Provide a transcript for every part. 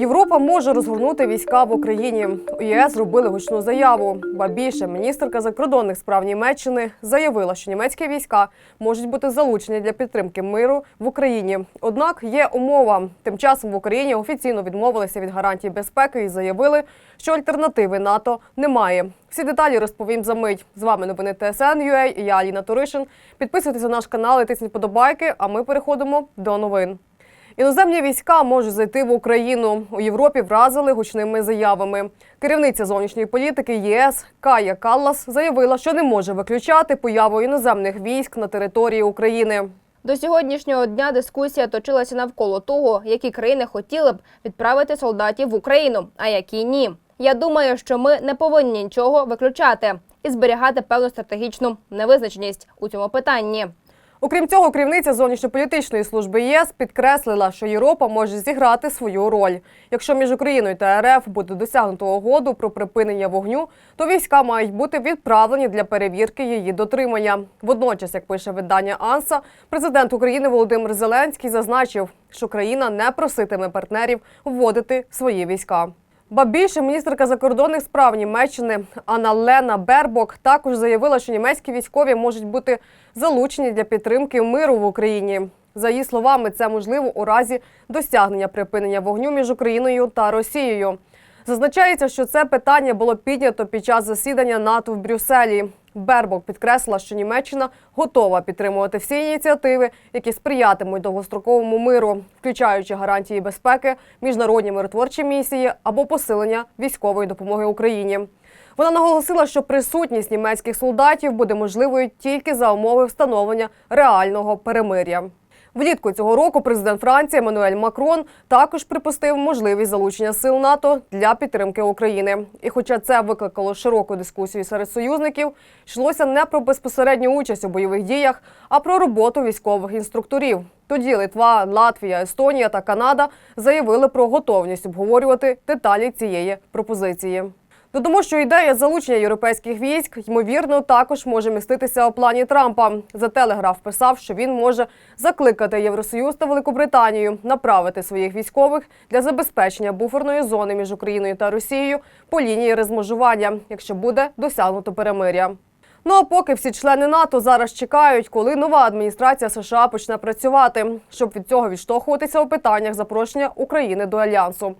Європа може розгорнути війська в Україні. У ЄС зробили гучну заяву. Ба більше міністерка закордонних справ Німеччини заявила, що німецькі війська можуть бути залучені для підтримки миру в Україні. Однак є умова. Тим часом в Україні офіційно відмовилися від гарантій безпеки і заявили, що альтернативи НАТО немає. Всі деталі розповім за мить. З вами новини ТСН.UA і я Аліна Туришин. Підписуйтесь на наш канал і тисніть подобайки. А ми переходимо до новин. Іноземні війська можуть зайти в Україну. У Європі вразили гучними заявами. Керівниця зовнішньої політики ЄС Кая Каллас заявила, що не може виключати появу іноземних військ на території України. До сьогоднішнього дня дискусія точилася навколо того, які країни хотіли б відправити солдатів в Україну, а які ні. Я думаю, що ми не повинні нічого виключати і зберігати певну стратегічну невизначеність у цьому питанні. Окрім цього, керівниця зовнішньополітичної служби ЄС підкреслила, що Європа може зіграти свою роль. Якщо між Україною та РФ буде досягнуто угоду про припинення вогню, то війська мають бути відправлені для перевірки її дотримання. Водночас, як пише видання Анса, президент України Володимир Зеленський зазначив, що країна не проситиме партнерів вводити свої війська. Ба більше міністерка закордонних справ Німеччини Анна Лена Бербок також заявила, що німецькі військові можуть бути залучені для підтримки миру в Україні. За її словами, це можливо у разі досягнення припинення вогню між Україною та Росією. Зазначається, що це питання було піднято під час засідання НАТО в Брюсселі. Бербок підкреслила, що Німеччина готова підтримувати всі ініціативи, які сприятимуть довгостроковому миру, включаючи гарантії безпеки, міжнародні миротворчі місії або посилення військової допомоги Україні. Вона наголосила, що присутність німецьких солдатів буде можливою тільки за умови встановлення реального перемиря. Влітку цього року президент Франції Еммануель Макрон також припустив можливість залучення сил НАТО для підтримки України. І хоча це викликало широку дискусію серед союзників, йшлося не про безпосередню участь у бойових діях, а про роботу військових інструкторів. Тоді Литва, Латвія, Естонія та Канада заявили про готовність обговорювати деталі цієї пропозиції. Додамо, що ідея залучення європейських військ ймовірно також може міститися у плані Трампа. За телеграф писав, що він може закликати Євросоюз та Великобританію направити своїх військових для забезпечення буферної зони між Україною та Росією по лінії розмежування, якщо буде досягнуто перемиря. Ну а поки всі члени НАТО зараз чекають, коли нова адміністрація США почне працювати, щоб від цього відштовхуватися у питаннях запрошення України до альянсу.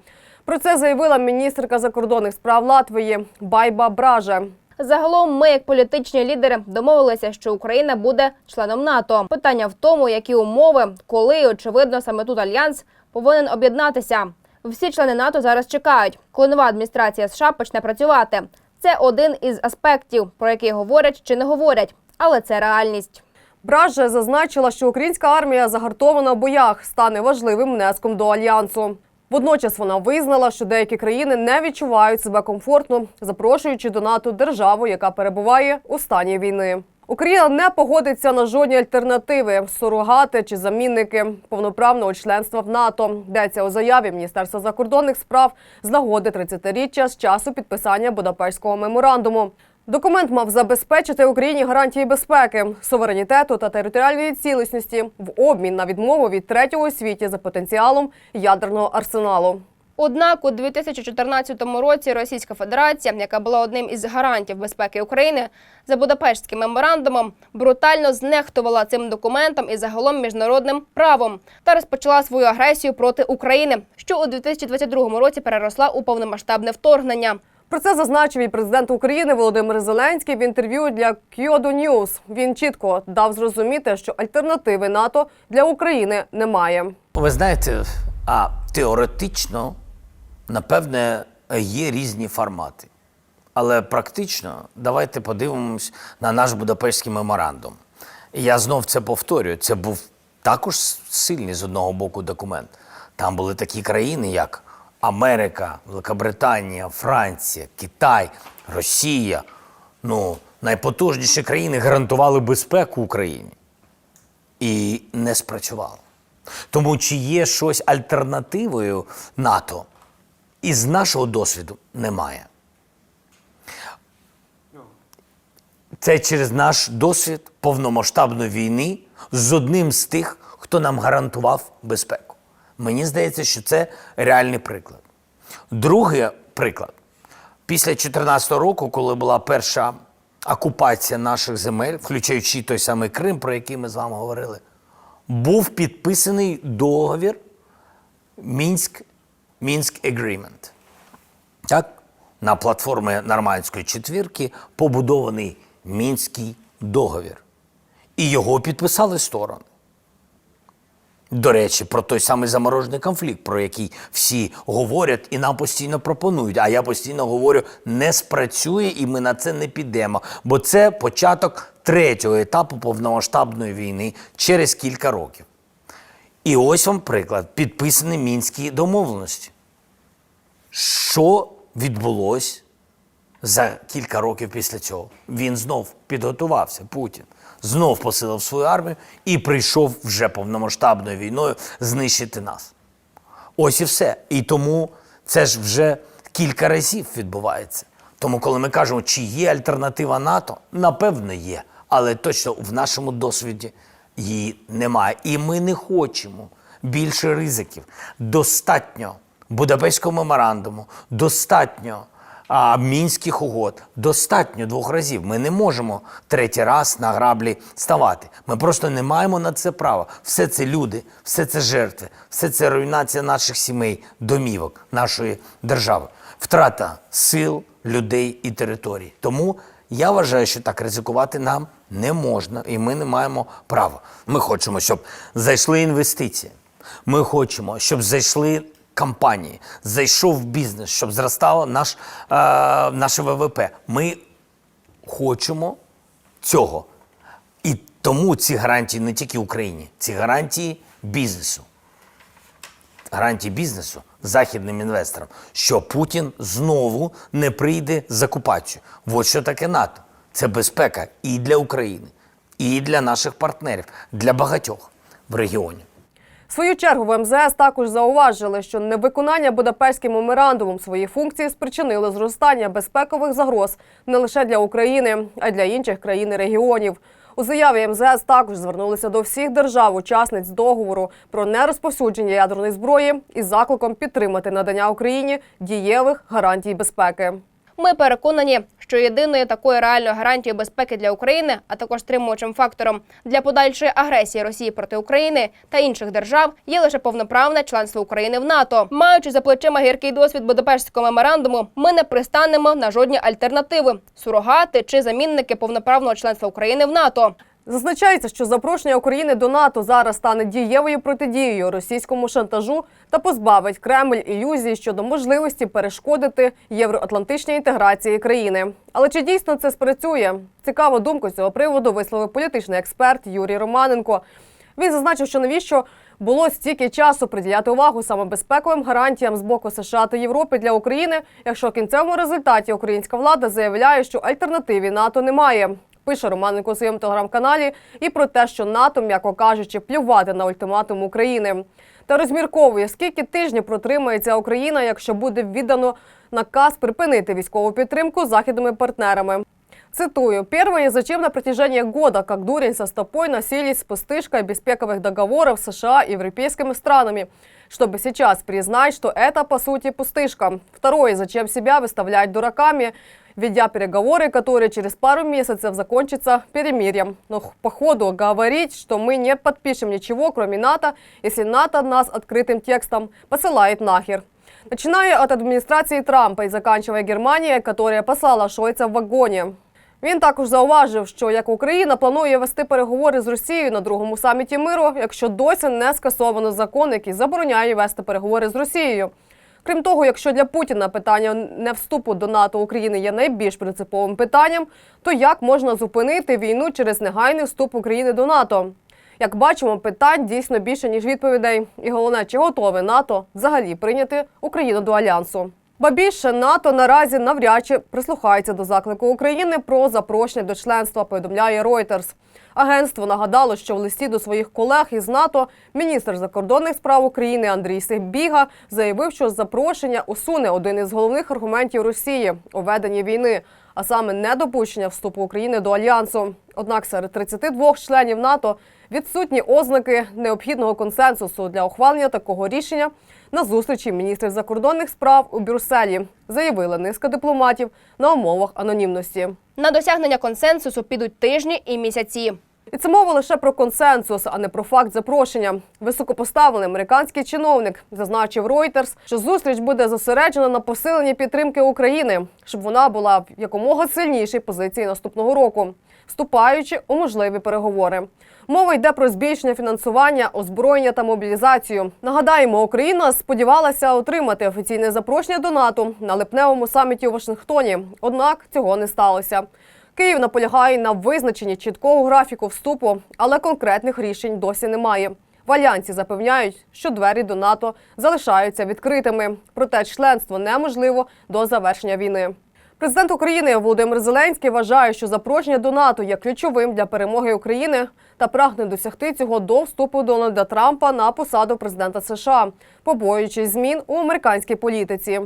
Про це заявила міністерка закордонних справ Латвії Байба Браже. Загалом, ми, як політичні лідери, домовилися, що Україна буде членом НАТО. Питання в тому, які умови, коли і, очевидно, саме тут альянс повинен об'єднатися. Всі члени НАТО зараз чекають, коли нова адміністрація США почне працювати. Це один із аспектів, про який говорять чи не говорять, але це реальність. Браже зазначила, що українська армія загартована в боях стане важливим внеском до альянсу. Водночас вона визнала, що деякі країни не відчувають себе комфортно, запрошуючи до НАТО державу, яка перебуває у стані війни. Україна не погодиться на жодні альтернативи, сурогати чи замінники повноправного членства в НАТО. Йдеться у заяві Міністерства закордонних справ з нагоди 30-річчя з часу підписання Будапештського меморандуму. Документ мав забезпечити Україні гарантії безпеки, суверенітету та територіальної цілісності в обмін на відмову від третього у світі за потенціалом ядерного арсеналу. Однак у 2014 році Російська Федерація, яка була одним із гарантів безпеки України, за Будапештським меморандумом брутально знехтувала цим документом і загалом міжнародним правом та розпочала свою агресію проти України, що у 2022 році переросла у повномасштабне вторгнення. Про це зазначив і президент України Володимир Зеленський в інтерв'ю для Kyodo News. Він чітко дав зрозуміти, що альтернативи НАТО для України немає. Ви знаєте, а теоретично, напевне, є різні формати. Але практично давайте подивимось на наш Будапештський меморандум. Я знов це повторюю. Це був також сильний з одного боку документ. Там були такі країни, як Америка, Великобританія, Франція, Китай, Росія. Ну, найпотужніші країни гарантували безпеку Україні і не спрацювало. Тому чи є щось альтернативою НАТО, із нашого досвіду немає. Це через наш досвід повномасштабної війни з одним з тих, хто нам гарантував безпеку. Мені здається, що це реальний приклад. Другий приклад. Після 2014 року, коли була перша окупація наших земель, включаючи той самий Крим, про який ми з вами говорили, був підписаний договір Мінськ, Мінськ Agreement. Так? На платформі Нормандської четвірки побудований Мінський договір. І його підписали сторони. До речі, про той самий заморожений конфлікт, про який всі говорять і нам постійно пропонують. А я постійно говорю, не спрацює і ми на це не підемо. Бо це початок третього етапу повномасштабної війни через кілька років. І ось вам приклад: підписані мінські домовленості. Що відбулось за кілька років після цього? Він знов підготувався, Путін. Знов посилив свою армію і прийшов вже повномасштабною війною знищити нас. Ось і все. І тому це ж вже кілька разів відбувається. Тому, коли ми кажемо, чи є альтернатива НАТО, напевно, є. Але точно в нашому досвіді її немає. І ми не хочемо більше ризиків. Достатньо Будапештського меморандуму, достатньо а, мінських угод, достатньо двох разів. Ми не можемо третій раз на граблі ставати. Ми просто не маємо на це права. Все це люди, все це жертви, все це руйнація наших сімей, домівок, нашої держави, втрата сил, людей і територій. Тому я вважаю, що так ризикувати нам не можна, і ми не маємо права. Ми хочемо, щоб зайшли інвестиції. Ми хочемо, щоб зайшли компанії, зайшов в бізнес, щоб зростало наш, е, наше ВВП. Ми хочемо цього. І тому ці гарантії не тільки Україні, ці гарантії бізнесу. Гарантії бізнесу західним інвесторам, що Путін знову не прийде з окупацією. От що таке НАТО. Це безпека і для України, і для наших партнерів, для багатьох в регіоні. Свою чергу в МЗС також зауважили, що невиконання Будапештським меморандумом свої функції спричинили зростання безпекових загроз не лише для України, а й для інших країн і регіонів. У заяві МЗС також звернулися до всіх держав-учасниць договору про нерозповсюдження ядерної зброї із закликом підтримати надання Україні дієвих гарантій безпеки. Ми переконані, що єдиною такою реальною гарантією безпеки для України, а також стримуючим фактором для подальшої агресії Росії проти України та інших держав, є лише повноправне членство України в НАТО. Маючи за плечима гіркий досвід Будапештського меморандуму, ми не пристанемо на жодні альтернативи сурогати чи замінники повноправного членства України в НАТО. Зазначається, що запрошення України до НАТО зараз стане дієвою протидією російському шантажу та позбавить Кремль ілюзії щодо можливості перешкодити євроатлантичній інтеграції країни. Але чи дійсно це спрацює? Цікаву думку з цього приводу висловив політичний експерт Юрій Романенко. Він зазначив, що навіщо було стільки часу приділяти увагу саме безпековим гарантіям з боку США та Європи для України, якщо в кінцевому результаті українська влада заявляє, що альтернативи НАТО немає. Пише Романенко у своєму телеграм-каналі і про те, що НАТО, м'яко кажучи, плювати на ультиматум України. Та розмірковує, скільки тижнів протримається Україна, якщо буде віддано наказ припинити військову підтримку західними партнерами. Цитую, первое, зачем на протяжении года, как дурень со стопой, носились с пустышкой беспековых договоров с США и европейскими странами, чтобы сейчас признать, что это по сути пустышка. Второе, зачем себя выставлять дураками, ведя переговоры, которые через пару месяцев закончатся перемирием. Но х- по ходу говорить, что мы не подпишем ничего, кроме НАТО, если НАТО нас открытым текстом посылает нахер. Начиная от адміністрації Трампа і заканчивая Германією, которая послала Шойца в вагоні. Він також зауважив, що як Україна планує вести переговори з Росією на другому саміті миру, якщо досі не скасовано закон, який забороняє вести переговори з Росією. Крім того, якщо для Путіна питання не вступу до НАТО України є найбільш принциповим питанням, то як можна зупинити війну через негайний вступ України до НАТО? Як бачимо, питань дійсно більше ніж відповідей. І головне, чи готове НАТО взагалі прийняти Україну до альянсу. Ба більше НАТО наразі навряд чи прислухається до заклику України про запрошення до членства. Повідомляє Reuters. Агентство нагадало, що в листі до своїх колег із НАТО міністр закордонних справ України Андрій Сибіга заявив, що запрошення усуне один із головних аргументів Росії у веденні війни, а саме недопущення вступу України до альянсу. Однак серед 32 членів НАТО відсутні ознаки необхідного консенсусу для ухвалення такого рішення на зустрічі міністрів закордонних справ у Брюсселі, заявила низка дипломатів на умовах анонімності. На досягнення консенсусу підуть тижні і місяці. І це мова лише про консенсус, а не про факт запрошення. Високопоставлений американський чиновник зазначив Reuters, що зустріч буде зосереджена на посиленні підтримки України, щоб вона була в якомога сильнішій позиції наступного року, вступаючи у можливі переговори. Мова йде про збільшення фінансування, озброєння та мобілізацію. Нагадаємо, Україна сподівалася отримати офіційне запрошення до НАТО на липневому саміті у Вашингтоні. Однак цього не сталося. Київ наполягає на визначенні чіткого графіку вступу, але конкретних рішень досі немає. В альянсі запевняють, що двері до НАТО залишаються відкритими, проте членство неможливо до завершення війни. Президент України Володимир Зеленський вважає, що запрошення до НАТО є ключовим для перемоги України та прагне досягти цього до вступу Дональда Трампа на посаду президента США, побоюючись змін у американській політиці.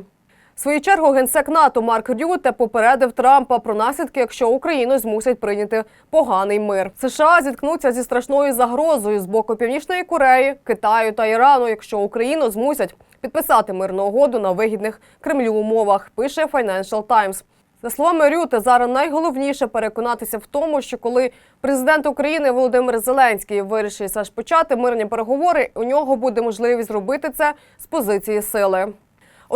Свою чергу генсек НАТО Марк Рюте попередив Трампа про наслідки, якщо Україну змусять прийняти поганий мир. США зіткнуться зі страшною загрозою з боку Північної Кореї, Китаю та Ірану, якщо Україну змусять підписати мирну угоду на вигідних Кремлю умовах. Пише Financial Times. За словами Рюте, зараз найголовніше переконатися в тому, що коли президент України Володимир Зеленський вирішить почати мирні переговори, у нього буде можливість зробити це з позиції сили.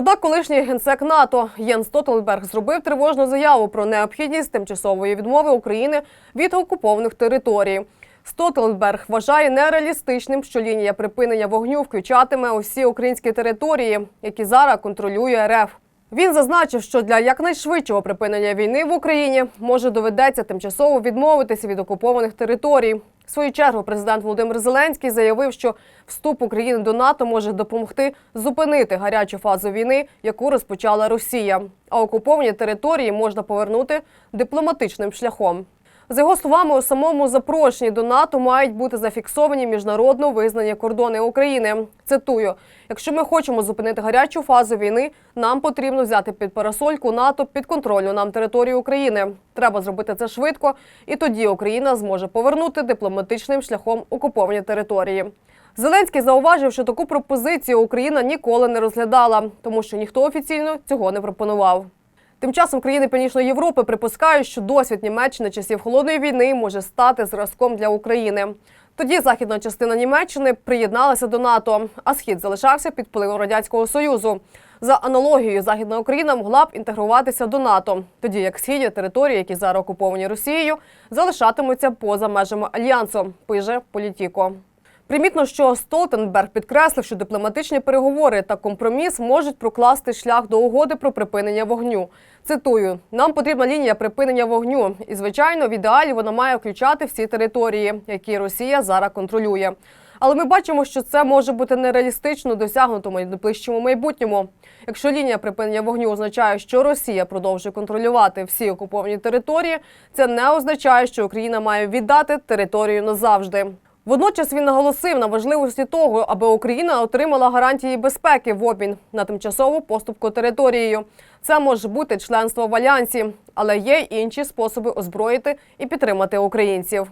Однак, колишній генсек НАТО Єн Стотенберг зробив тривожну заяву про необхідність тимчасової відмови України від окупованих територій. Стотенберг вважає нереалістичним, що лінія припинення вогню включатиме усі українські території, які зараз контролює РФ. Він зазначив, що для якнайшвидшого припинення війни в Україні може доведеться тимчасово відмовитися від окупованих територій. В свою чергу президент Володимир Зеленський заявив, що вступ України до НАТО може допомогти зупинити гарячу фазу війни, яку розпочала Росія. А окуповані території можна повернути дипломатичним шляхом. За його словами, у самому запрошенні до НАТО мають бути зафіксовані міжнародно визнані кордони України. Цитую: якщо ми хочемо зупинити гарячу фазу війни, нам потрібно взяти під парасольку НАТО під контрольну нам територію України. Треба зробити це швидко, і тоді Україна зможе повернути дипломатичним шляхом окуповані території. Зеленський зауважив, що таку пропозицію Україна ніколи не розглядала, тому що ніхто офіційно цього не пропонував. Тим часом країни Північної Європи припускають, що досвід Німеччини часів холодної війни може стати зразком для України. Тоді західна частина Німеччини приєдналася до НАТО, а схід залишався під впливом радянського союзу. За аналогією, західна Україна могла б інтегруватися до НАТО, тоді як східні території, які зараз окуповані Росією, залишатимуться поза межами альянсу. Пише Політіко. Примітно, що Столтенберг підкреслив, що дипломатичні переговори та компроміс можуть прокласти шлях до угоди про припинення вогню. Цитую: нам потрібна лінія припинення вогню, і звичайно, в ідеалі вона має включати всі території, які Росія зараз контролює. Але ми бачимо, що це може бути нереалістично досягнутому в найближчому майбутньому. Якщо лінія припинення вогню означає, що Росія продовжує контролювати всі окуповані території, це не означає, що Україна має віддати територію назавжди. Водночас він наголосив на важливості того, аби Україна отримала гарантії безпеки в обмін на тимчасову поступку територією. Це може бути членство в альянсі, але є й інші способи озброїти і підтримати українців.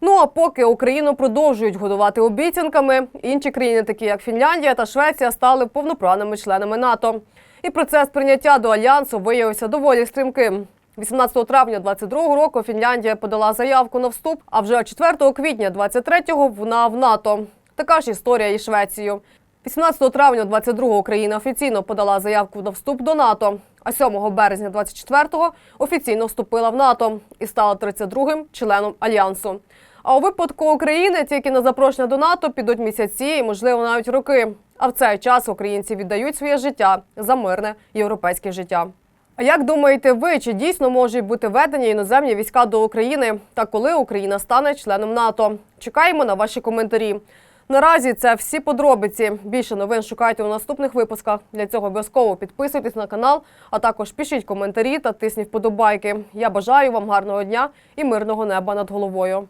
Ну а поки Україну продовжують годувати обіцянками, інші країни, такі як Фінляндія та Швеція, стали повноправними членами НАТО. І процес прийняття до альянсу виявився доволі стрімким. 18 травня 22 року Фінляндія подала заявку на вступ, а вже 4 квітня 23-го вона в НАТО. Така ж історія і Швецією. 18 травня 22-го Україна офіційно подала заявку на вступ до НАТО, а 7 березня 24-го офіційно вступила в НАТО і стала 32-м членом альянсу. А у випадку України тільки на запрошення до НАТО підуть місяці і, можливо, навіть роки. А в цей час українці віддають своє життя за мирне європейське життя. А як думаєте ви, чи дійсно можуть бути введені іноземні війська до України та коли Україна стане членом НАТО? Чекаємо на ваші коментарі. Наразі це всі подробиці. Більше новин шукайте у наступних випусках. Для цього обов'язково підписуйтесь на канал, а також пишіть коментарі та тисніть вподобайки. Я бажаю вам гарного дня і мирного неба над головою.